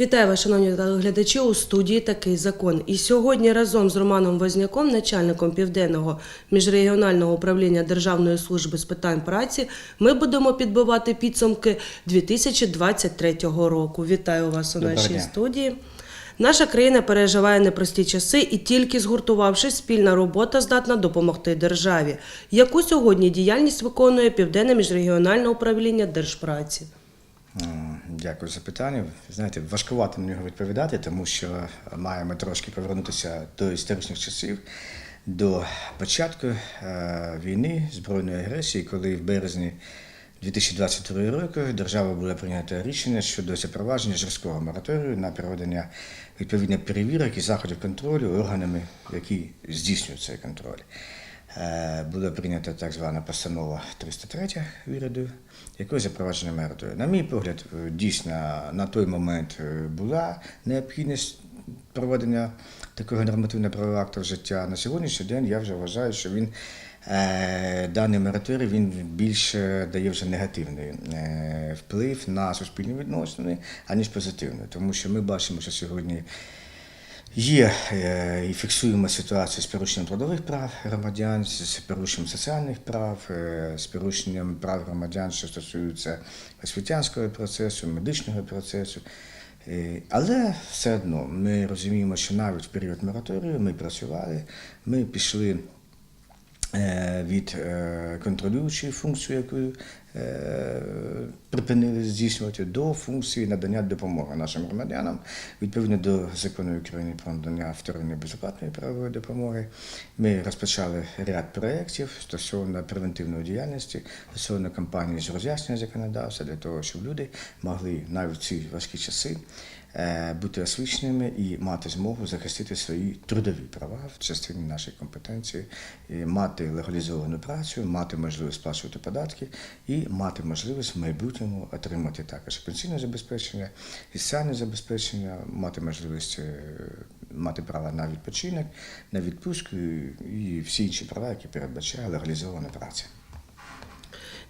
Вітаю вас, шановні телеглядачі, у студії Такий закон. І сьогодні разом з Романом Возняком, начальником Південного міжрегіонального управління Державної служби з питань праці, ми будемо підбивати підсумки 2023 року. Вітаю вас у нашій студії. Наша країна переживає непрості часи, і тільки згуртувавшись, спільна робота здатна допомогти державі. Яку сьогодні діяльність виконує Південне міжрегіональне управління держпраці? Дякую за питання. Знаєте, важкувато на нього відповідати, тому що маємо трошки повернутися до історичних часів, до початку е, війни, збройної агресії, коли в березні 2022 року держава була прийнята рішення щодо запровадження жорсткого мораторію на проведення відповідних перевірок і заходів контролю органами, які здійснюють цей контроль. Е, Була прийнята так звана постанова 303 уряду, якою запровадження мораторію. На мій погляд, е, дійсно на той момент е, була необхідність проведення такого нормативно-правового акту в життя. На сьогоднішній день я вже вважаю, що він даний мораторій він більше дає вже негативний вплив на суспільні відносини, аніж позитивний. Тому що ми бачимо, що сьогодні Є е, і фіксуємо ситуацію з порушенням трудових прав громадян, з порушенням соціальних прав, е, з порушенням прав громадян, що стосуються освітянського процесу, медичного процесу. Е, Але все одно ми розуміємо, що навіть в період мораторію ми працювали, ми пішли від е, контролюючої функції, яку е, припинили здійснювати, до функції надання допомоги нашим громадянам відповідно до закону України про надання вторинної безоплатної правової допомоги. Ми розпочали ряд проєктів стосовно превентивної діяльності, стосовно кампанії з роз'яснення законодавства для того, щоб люди могли навіть в ці важкі часи е, бути освіченими і мати змогу захистити свої трудові права в частині нашої компетенції, і мати легалізовану працю, мати можливість сплачувати податки і мати можливість в майбутньому отримати також пенсійне забезпечення, і соціальне забезпечення, мати можливість е, мати право на відпочинок, на відпустку і всі інші права, які передбачає легалізована праця.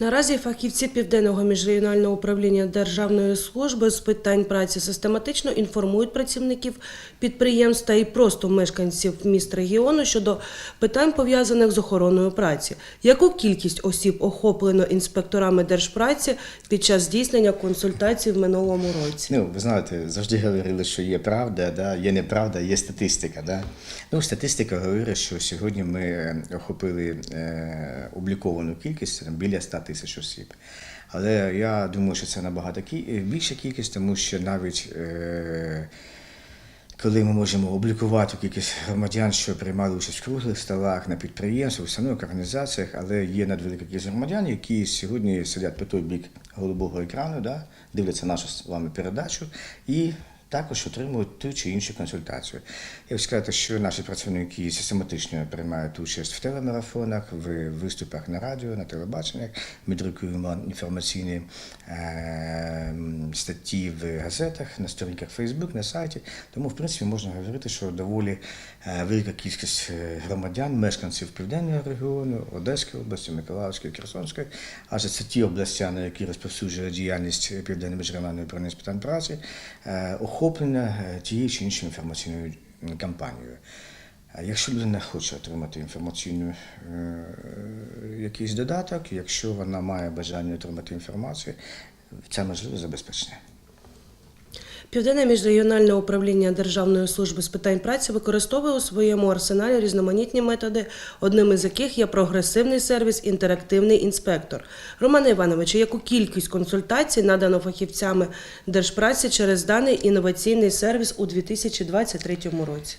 Наразі фахівці Південного міжрегіонального управління Державної служби з питань праці систематично інформують працівників підприємств та і просто мешканців міст регіону щодо питань пов'язаних з охороною праці. Яку кількість осіб охоплено інспекторами держпраці під час здійснення консультацій в минулому році? Ну, ви знаєте, завжди говорили, що є правда, да, є неправда, є статистика. Да? Ну, статистика говорить, що сьогодні ми охопили е, обліковану кількість біля 100 тисяч осіб. Але я думаю, що це набагато кі- більша кількість, тому що навіть е, коли ми можемо облікувати кількість громадян, що приймали участь в круглих столах на підприємствах, установах, організаціях, але є надвелика кількість громадян, які сьогодні сидять по той бік голубого екрану, да, дивляться нашу з вами передачу і також отримують ту чи іншу консультацію. Я хочу сказати, що наші працівники систематично приймають участь в телемарафонах, в виступах на радіо, на телебаченнях. Ми друкуємо інформаційні е, статті в газетах, на сторінках Facebook, на сайті. Тому, в принципі, можна говорити, що доволі е, велика кількість е, громадян, мешканців південного регіону, Одеської області, Миколаївської, Херсонської, адже це ті області, на які розповсюджує діяльність Південної міжрегіональної управління з питань праці, охоплення е, тією чи іншою інформаційною кампанією. А Якщо людина хоче отримати інформаційну е, якийсь додаток, якщо вона має бажання отримати інформацію, це можливо забезпечення. Південне міжрегіональне управління Державної служби з питань праці використовує у своєму арсеналі різноманітні методи, одним із яких є прогресивний сервіс Інтерактивний інспектор. Романе Івановичу, яку кількість консультацій надано фахівцями держпраці через даний інноваційний сервіс у 2023 році?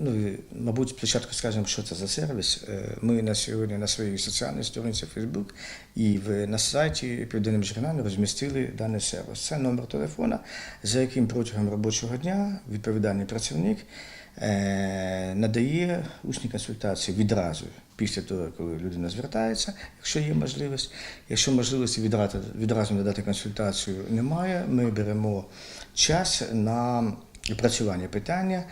Ну, і, мабуть, спочатку скажемо, що це за сервіс. Е, Ми на сьогодні на своїй соціальній сторінці Facebook і на сайті Південним Журналу розмістили даний сервіс. Це номер телефона, за яким протягом робочого дня відповідальний працівник е, надає усні консультації відразу після того, коли людина звертається, якщо є можливість. Якщо можливості відразу, відразу надати консультацію немає, ми беремо час на опрацювання питання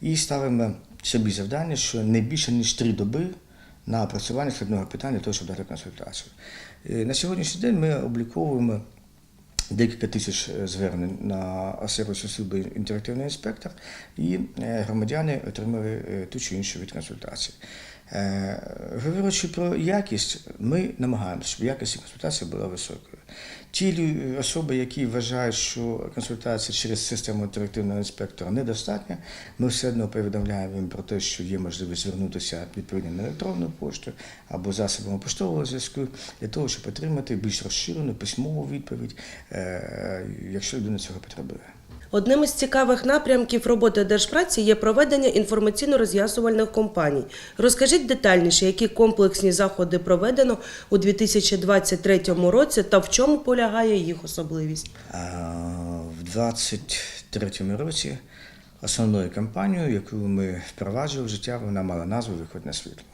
і ставимо собі завдання, що не більше ніж три доби на опрацювання складного питання, того, щоб дати консультацію. Е, На сьогоднішній день ми обліковуємо декілька тисяч е, звернень на сервіс услуги інтерактивний інспектор, і е, громадяни отримали ту чи іншу від консультації. Е, Говорячи про якість, ми намагаємося, щоб якість консультації була високою. Ті особи, які вважають, що консультація через систему інтерактивного інспектора недостатня, ми все одно повідомляємо їм про те, що є можливість звернутися відповідно на електронну пошту або засобами поштового зв'язку для того, щоб отримати більш розширену письмову відповідь, е, якщо людина цього потребує. Одним із цікавих напрямків роботи Держпраці є проведення інформаційно-роз'ясувальних кампаній. Розкажіть детальніше, які комплексні заходи проведено у 2023 році та в чому полягає їх особливість. В 2023 році основною кампанією, яку ми впроваджували в життя, вона мала назву Виход на світло.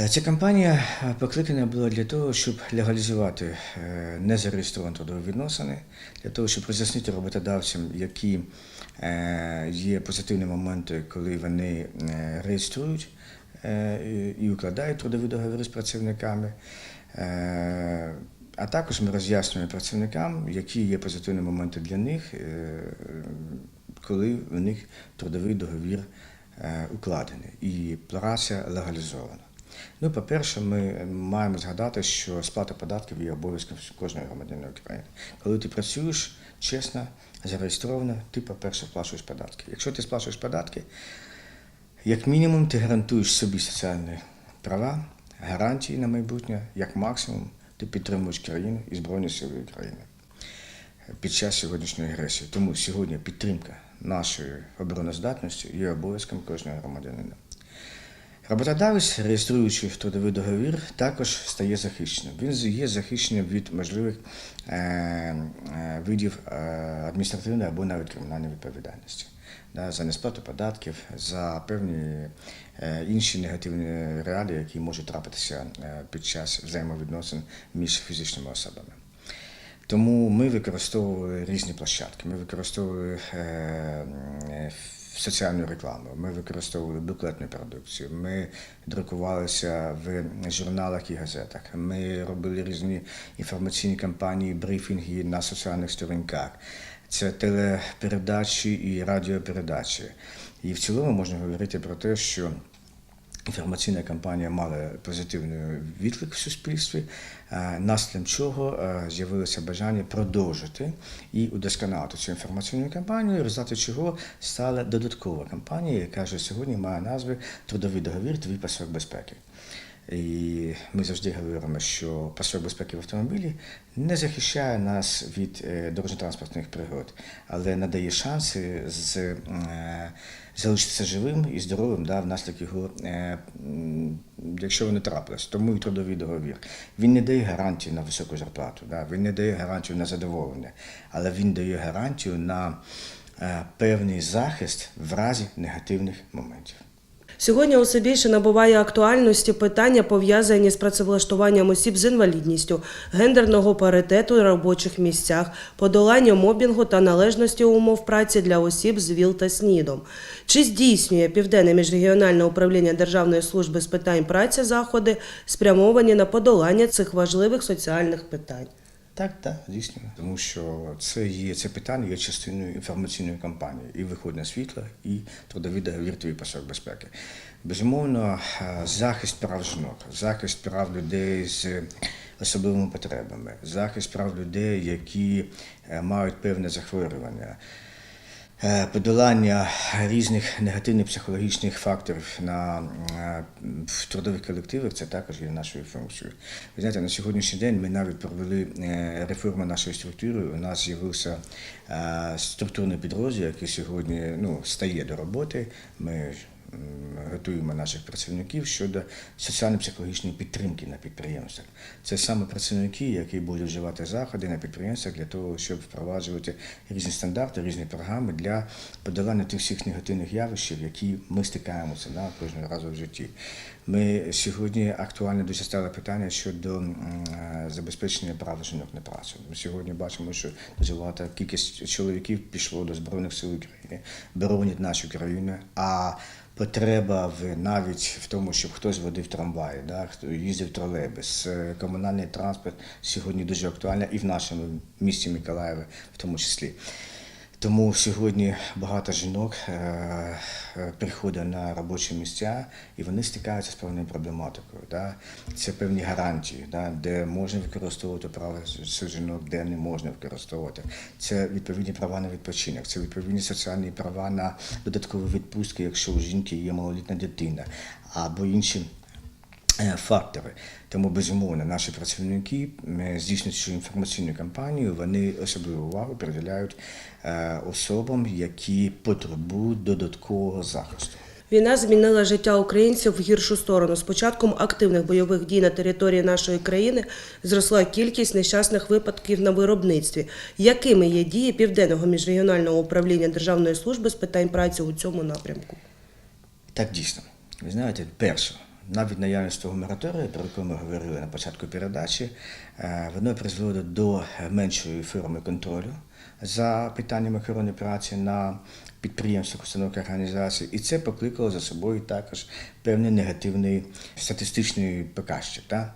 Е, Ця кампанія е, покликана була для того, щоб легалізувати е, незареєстровані трудові відносини, для того, щоб роз'яснити роботодавцям, які є позитивні моменти, коли вони реєструють і- укладають трудові договори з працівниками. А також ми роз'яснюємо працівникам, які є позитивні моменти для них, коли у них трудовий договір укладений і праця легалізована. Ну, по-перше, ми маємо згадати, що сплата податків є обов'язком кожного громадянина України. Коли ти працюєш чесно, зареєстровано, ти, по-перше, сплачуєш податки. Якщо ти сплачуєш податки, як мінімум ти гарантуєш собі соціальні права, гарантії на майбутнє, як максимум ти підтримуєш країну і Збройні Сили України під час сьогоднішньої агресії. Тому сьогодні підтримка нашої обороноздатності є обов'язком кожного громадянина. Роботодавець, реєструючи трудовий договір, також стає захищеним. Він є захищеним від можливих е, е, видів е, адміністративної або навіть кримінальної відповідальності да, за несплату податків, за певні інші негативні реалії, які можуть трапитися під час взаємовідносин між фізичними особами. Тому ми використовували різні площадки. Ми використовували соціальну рекламу, ми використовували буклетну продукцію, ми друкувалися в журналах і газетах. Ми робили різні інформаційні кампанії, брифінги на соціальних сторінках. Це телепередачі і радіопередачі. І в цілому можна говорити про те, що Інформаційна кампанія мала позитивний відклик в суспільстві, е, наслідком чого е, з'явилося бажання продовжити і удосконалити цю інформаційну кампанію, результати чого стала додаткова кампанія, яка вже сьогодні має назву Трудовий договір Твій пасок безпеки. І ми завжди говоримо, що пасок безпеки в автомобілі не захищає нас від е, дорожньо-транспортних пригод, але надає шанси з, е, залишитися живим і здоровим да, внаслідок його, е, якщо вони трапились. Тому і трудовий договір. Він не дає гарантії на високу зарплату, да, він не дає гарантію на задоволення, але він дає гарантію на певний захист в разі негативних моментів. Сьогодні усе більше набуває актуальності питання, пов'язані з працевлаштуванням осіб з інвалідністю, гендерного паритету на робочих місцях, подолання мобінгу та належності умов праці для осіб з ВІЛ та СНІДом. Чи здійснює Південне міжрегіональне управління Державної служби з питань праці заходи, спрямовані на подолання цих важливих соціальних питань? Так, так, дійсно. Тому що це є це питання є частиною інформаційної кампанії і виходне світло, і трудові договір твій пасок безпеки. Безумовно, е, захист прав жінок, захист прав людей з особливими потребами, захист прав людей, які е, мають певне захворювання. Е, Подолання різних негативних психологічних факторів на е, в трудових колективах це також є нашою функцією. Ви знаєте, на сьогоднішній день ми навіть провели е, реформу нашої структури. У нас з'явився структурний підрозділ, який сьогодні ну, стає до роботи. Ми готуємо наших працівників щодо соціально-психологічної підтримки на підприємствах. Це саме працівники, які будуть вживати заходи на підприємствах для того, щоб впроваджувати різні стандарти, різні програми для подолання тих всіх негативних явищ, які ми стикаємося да, кожного разу в житті. Ми сьогодні актуально дуже стало питання щодо е, забезпечення прав жінок на працю. Ми сьогодні бачимо, що дуже багато кількість чоловіків пішло до Збройних сил України, боронять нашу країну. А потреба в навіть в тому, щоб хтось водив трамваї, да, хто їздив тролейбус. Е, Комунальний транспорт сьогодні дуже актуальна і в нашому місті Миколаєві в тому числі. Тому сьогодні багато жінок е, е, приходять на робочі місця і вони стикаються з певною проблематикою. Да? Це певні гарантії, да? де можна використовувати права жінок, де не можна використовувати. Це відповідні права на відпочинок, це відповідні соціальні права на додаткові відпустки, якщо у жінки є малолітня дитина або інші е, фактори. Тому, безумовно, наші працівники, е, здійснюючи інформаційну кампанію, вони особливу увагу приділяють е, особам, які потребують додаткового захисту. Війна змінила життя українців в гіршу сторону. З початком активних бойових дій на території нашої країни зросла кількість нещасних випадків на виробництві. Якими є дії Південного міжрегіонального управління Державної служби з питань праці у цьому напрямку? Так дійсно. Ви знаєте, перше, навіть наявність того мораторію, про яку ми говорили на початку передачі, е, воно призвело до меншої форми контролю за питаннями охорони праці на підприємствах, установках організацій, і це покликало за собою також певний негативний статистичний показчик. Так?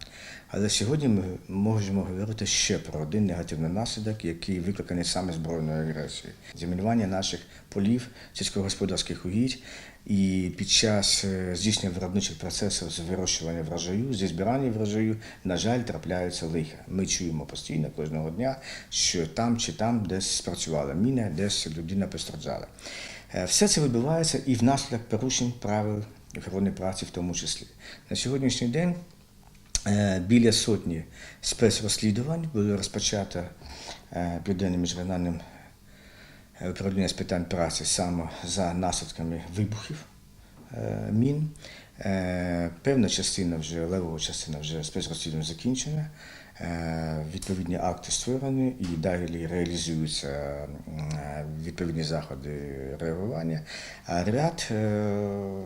Але сьогодні ми можемо говорити ще про один негативний наслідок, який викликаний саме збройною агресією. Замінування наших полів, сільськогосподарських угідь. І під час е, здійснення виробничих процесів з вирощування врожаю, зі збирання врожаю, на жаль, трапляються лиха. Ми чуємо постійно кожного дня, що там чи там десь спрацювала міна, десь людина постраждала. Е, Все це відбувається і внаслідок порушень правил охорони праці в тому числі. На сьогоднішній день Біля сотні спецрозслідувань було розпочато е, Південним міжрегіональним е, управлінням з питань праці саме за наслідками вибухів е, мін. Е, Певна частина вже, левова частина вже спецрозслідувань закінчена. Е, Відповідні акти створені і далі реалізуються е, відповідні заходи реагування. А ряд е,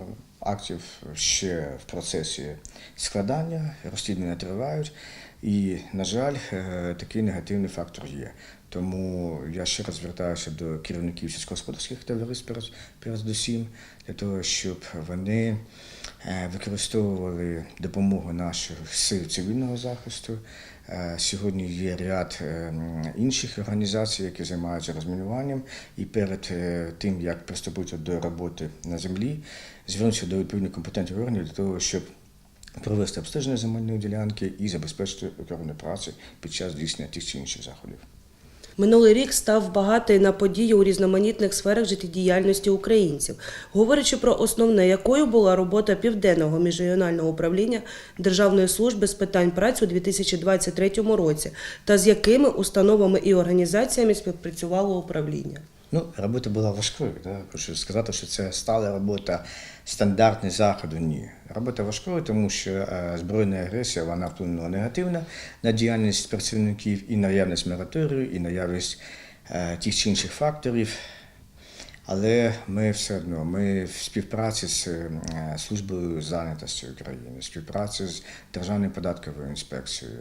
актів ще в процесі складання, розслідування тривають, і, на жаль, е, такий негативний фактор є. Тому я ще раз звертаюся до керівників сільськогосподарських товариств перед- передусім, для того, щоб вони використовували допомогу наших сил цивільного захисту. Е, Сьогодні є ряд е, інших організацій, які займаються розмінуванням, і перед е, тим, як приступити до роботи на землі, звернутися до відповідних компетентних органів для того, щоб провести обстеження земельної ділянки і забезпечити охорону праці під час здійснення тих чи інших заходів. Минулий рік став багатий на події у різноманітних сферах життєдіяльності українців. Говорячи про основне, якою була робота Південного міжрегіонального управління Державної служби з питань праці у 2023 році, та з якими установами і організаціями співпрацювало управління. Ну, робота була важкою. Да? Хочу сказати, що це стала робота стандартний заходу. Ні. Робота важкою, тому що е, збройна агресія вона вплинула негативно на діяльність працівників і наявність мораторію, і наявність е, тих чи інших факторів. Але ми все одно, ми в співпраці з е, службою зайнятості України, співпраці з Державною податковою інспекцією,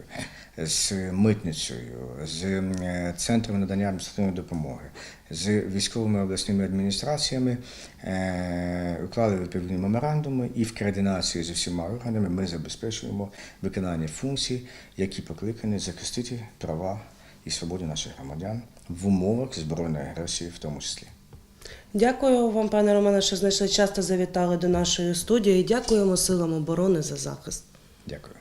з митницею, з е, центром надання адміністративної допомоги, з військовими обласними адміністраціями е, уклали відповідні меморандуми, і в координації з усіма органами ми забезпечуємо виконання функцій, які покликані захистити права і свободи наших громадян в умовах збройної агресії, в тому числі. Дякую вам, пане Романе, що знайшли час та завітали до нашої студії. Дякуємо силам оборони за захист. Дякую.